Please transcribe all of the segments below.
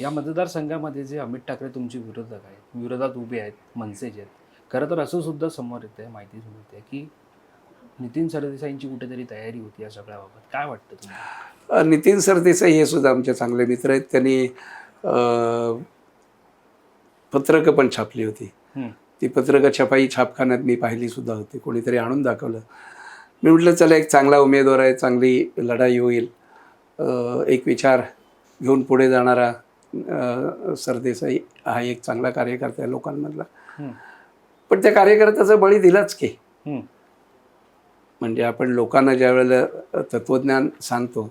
या मतदारसंघामध्ये जे अमित ठाकरे तुमचे विरोधक आहेत विरोधात उभे आहेत मनसेचे आहेत खरं तर असं सुद्धा समोर येतं आहे माहिती येते की नितीन सरदेसाईंची कुठेतरी तयारी होती या सगळ्याबाबत. काय वाटतं तुम्हाला? नितीन सरदेसाई हे सुद्धा आमचे चांगले मित्र आहेत. त्यांनी पत्रकं पण छापली होती. ती पत्रकं छपाई छापखान्यात मी पाहिली सुद्धा होती. कोणीतरी आणून दाखवलं. मी म्हटलं चला एक चांगला उमेदवार आहे चांगली लढाई होईल. एक विचार घेऊन पुढे जाणारा सरदेसाई हा एक चांगला कार्यकर्ता आहे लोकांमधला. पण त्या कार्यकर्त्याचा बळी दिलाच की. म्हणजे आपण लोकांना ज्या वेळेला तत्त्वज्ञान सांगतो.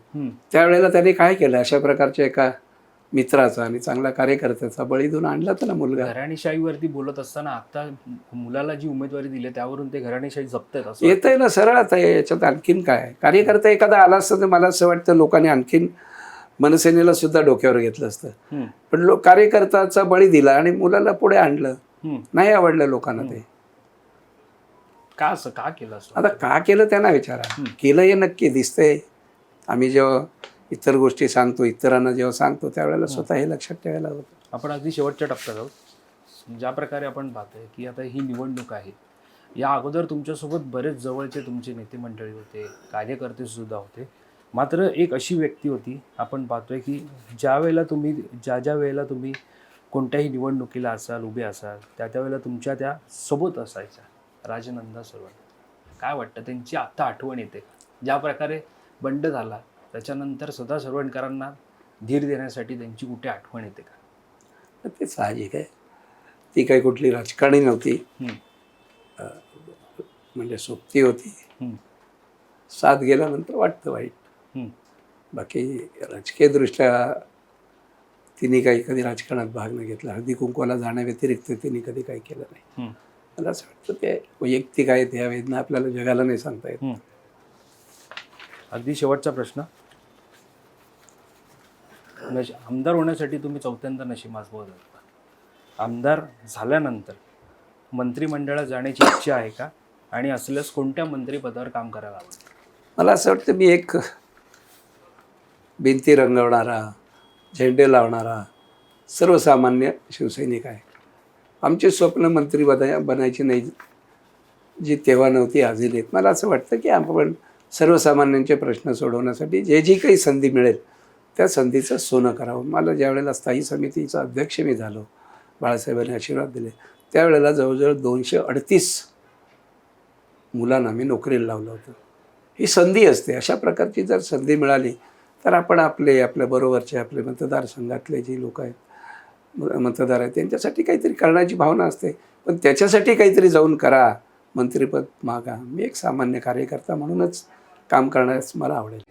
त्यावेळेला त्यांनी काय केलं अशा प्रकारच्या एका मित्राचा आणि चांगला कार्यकर्त्याचा बळी देऊन आणला तर ना मुलगा घराणेशाहीवरती बोलत असताना आता मुलाला जी उमेदवारी दिली त्यावरून ते घराणेशाही जपतात असं येत आहे ना सरळ आता याच्यात आणखीन काय? कार्यकर्ता एखादा आला असता तर मला असं वाटतं लोकांनी आणखीन मनसेनेला सुद्धा डोक्यावर घेतलं असतं. पण लोक कार्यकर्त्याचा बळी दिला आणि मुलाला पुढे आणलं. नाही आवडलं लोकांना ते. का असं? का केलं आता का केलं त्यांना विचारा. केलं हे नक्की दिसतंय. आम्ही जेव्हा इतर गोष्टी सांगतो इतरांना जेव्हा सांगतो त्यावेळेला स्वतः हे लक्षात ठेवायला होतं आपण अगदी शेवटच्या टप्प्यात आहोत. ज्या प्रकारे आपण पाहतोय की आता ही निवडणूक आहे. या अगोदर तुमच्यासोबत बरेच जवळचे तुमचे नेते मंडळी होते कार्यकर्ते सुद्धा होते. मात्र एक अशी व्यक्ती होती आपण पाहतोय की ज्या वेळेला तुम्ही ज्या ज्या वेळेला तुम्ही कोणत्याही निवडणुकीला असाल उभे असाल त्या त्यावेळेला तुमच्या त्या सोबत असायच्या राजनंदा सरवण काय वाटतं त्यांची आता आठवण येते ज्या प्रकारे बंड झाला त्याच्यानंतर सदा सरवणकरांना धीर देण्यासाठी त्यांची कुठे आठवण येते का ते साहजिक आहे ती काही कुठली राजकारणी नव्हती. म्हणजे सोबती होती. साथ गेल्यानंतर वाटतं वाईट. बाकी राजकीयदृष्ट्या तिने काही कधी राजकारणात भाग नाही घेतला. हळदी कुंकवाला जाण्याव्यतिरिक्त तिने कधी काही केलं नाही. मला असं वाटतं ते वैयक्तिक आहेत ह्या वेदना आपल्याला जगाला नाही सांगता येत. अगदी शेवटचा प्रश्न. नश- आमदार होण्यासाठी तुम्ही चौथ्यांदा नशीब आजमावत होता आमदार झाल्यानंतर मंत्रिमंडळात जाण्याची इच्छा आहे का? आणि असल्यास कोणत्या मंत्रिपदावर काम करायला आवडतं मला असं वाटतं मी एक भिंती रंगवणारा झेंडे लावणारा सर्वसामान्य शिवसैनिक आहे. आमचे स्वप्न मंत्री बना बनायची नाही जी तेव्हा नव्हती आजही नाहीत. मला असं वाटतं की आपण सर्वसामान्यांचे प्रश्न सोडवण्यासाठी जे जी काही संधी मिळेल त्या संधीचं सोनं करावं. मला ज्यावेळेला स्थायी समितीचा अध्यक्ष मी झालो बाळासाहेबांनी आशीर्वाद दिले त्यावेळेला जवळजवळ दोनशे अडतीस मुलांना मी नोकरीला लावलं होतं. ही संधी असते. अशा प्रकारची जर संधी मिळाली तर आपण आपले आपल्या बरोबरचे आपले मतदारसंघातले जे लोक आहेत मतदार आहेत त्यांच्यासाठी काहीतरी करण्याची भावना असते. पण त्याच्यासाठी काहीतरी जाऊन करा मंत्रिपद मागा. मी एक सामान्य कार्यकर्ता म्हणूनच काम करण्यास मला आवडेल.